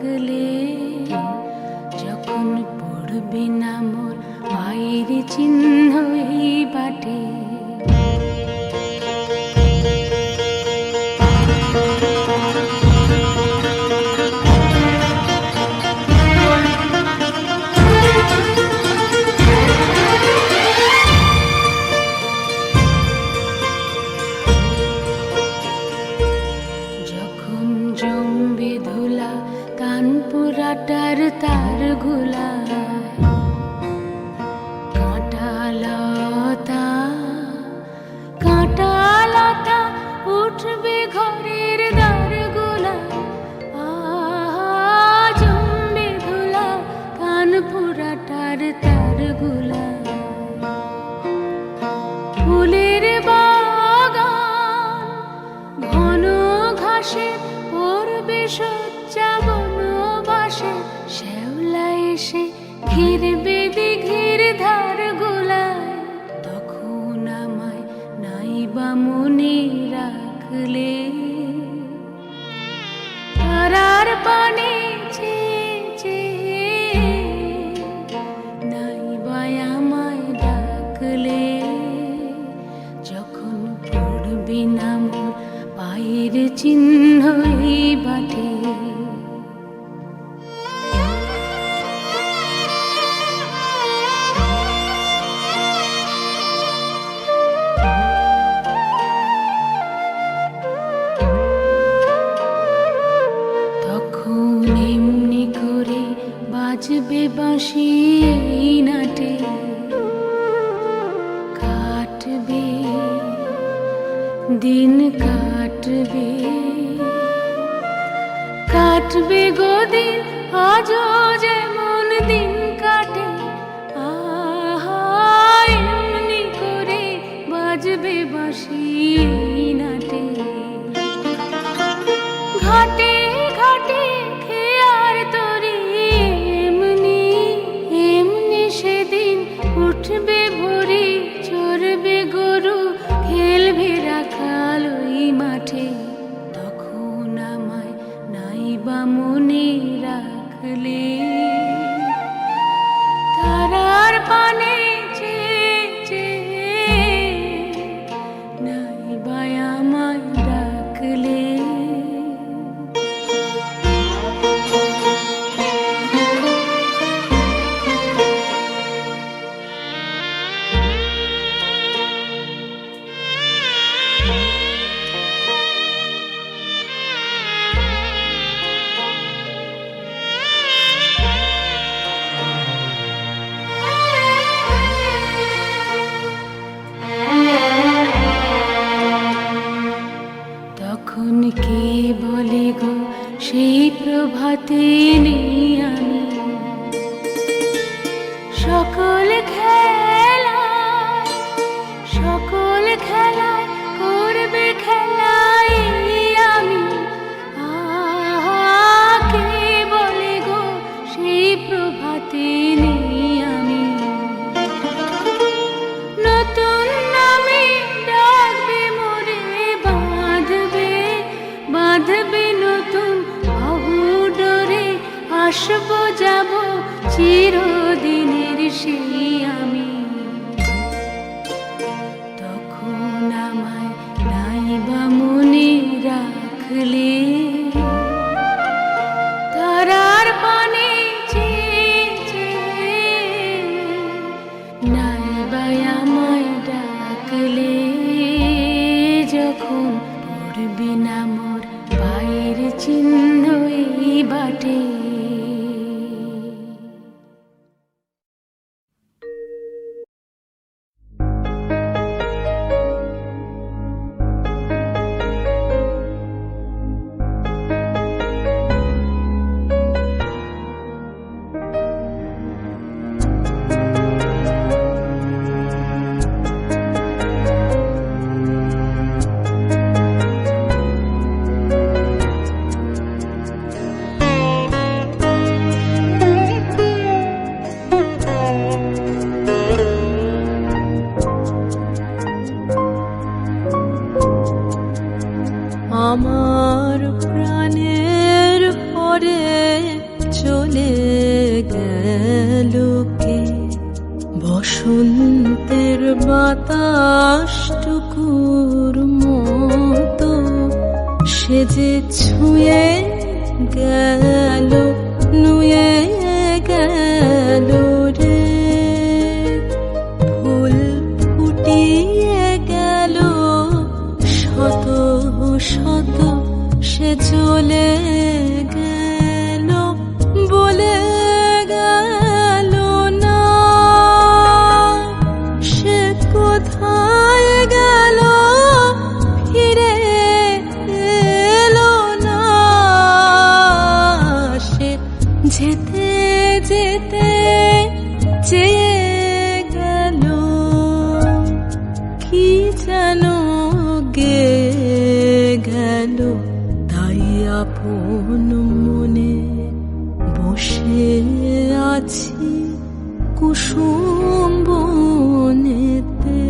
ডাকলে যখন পড়বে না মোর পায়ের চিহ্ন এই বাটে। বনবাসে শ্যাওলা এসে ঘিরবে দিঘির ধার গোলায় তখন আমায় নাইবা মনে রাখলে। তারার পানে চেয়ে চেয়ে নাইবা আমায় ডাকলে। যখন পড়বে না পায়ের চিহ্ন নাটে কাটবে, দিন কাটবে। কাটবে গো দিন, আজও যেমন দিন কাটে, আহা, এমনি করে বাজবে বাঁশি। উঠবে বাঁধবে নতুন বহু ডোরে আসব যাব চিরদিনের সেই আমি। তখন আমায় নাইবা মনে রাখলে গেল কে বসন্তের বাতাসটুকুর মতো সে যে ছুঁয়ে গেল, নুয়ে গেল রে। ফুল ফুটিয়ে গেল, শত শত সে চলে আছি কুসুম বনেতে।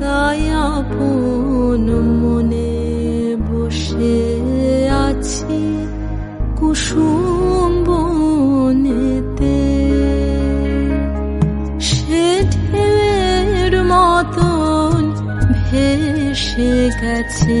তাই আপন মনে বসে আছি কুসুম বনেতে। সে ঢেউয়ের মতন ভেসে গেছে।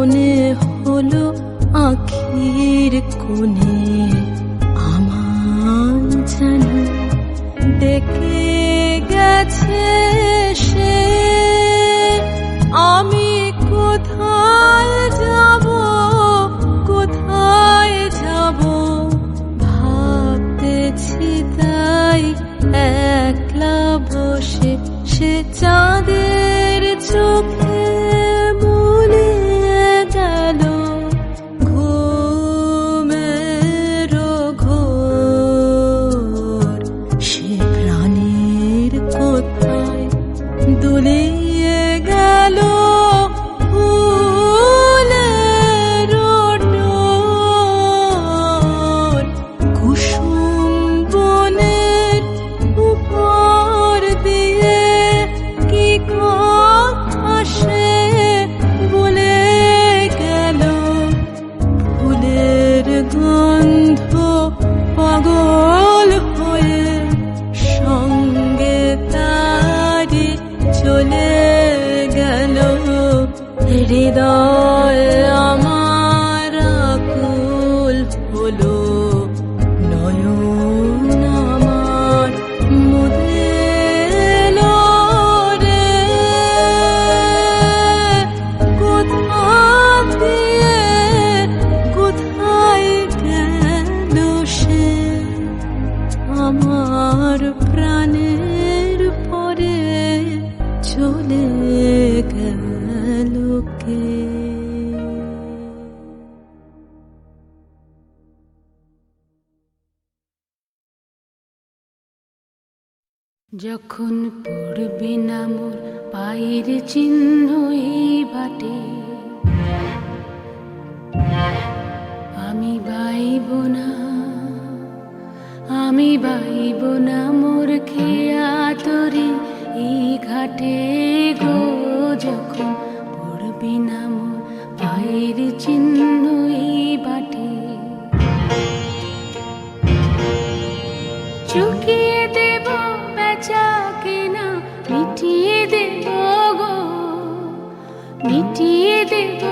মনে হলো আখির কোণে আমার যেন ডেকে গেছে সে। আমি কোথায় যাব কোথায় যাব? ভাবতেছি তাই একলা বসে সে চাঁদের দুলিয়ে গেল চলে গেল কে যখন পড়বে না মোর পায়ের চিহ্ন এই বাটে, আমি বাইব না, আমি বাইব না মোর খেয়া তরি এই ঘাটে গো যখন পড়বে না মোর পায়ের চিহ্ন বাটে। চুকিয়ে দেব বেচা কেনা, মিটিয়ে দেব গো। মিটিয়ে দেব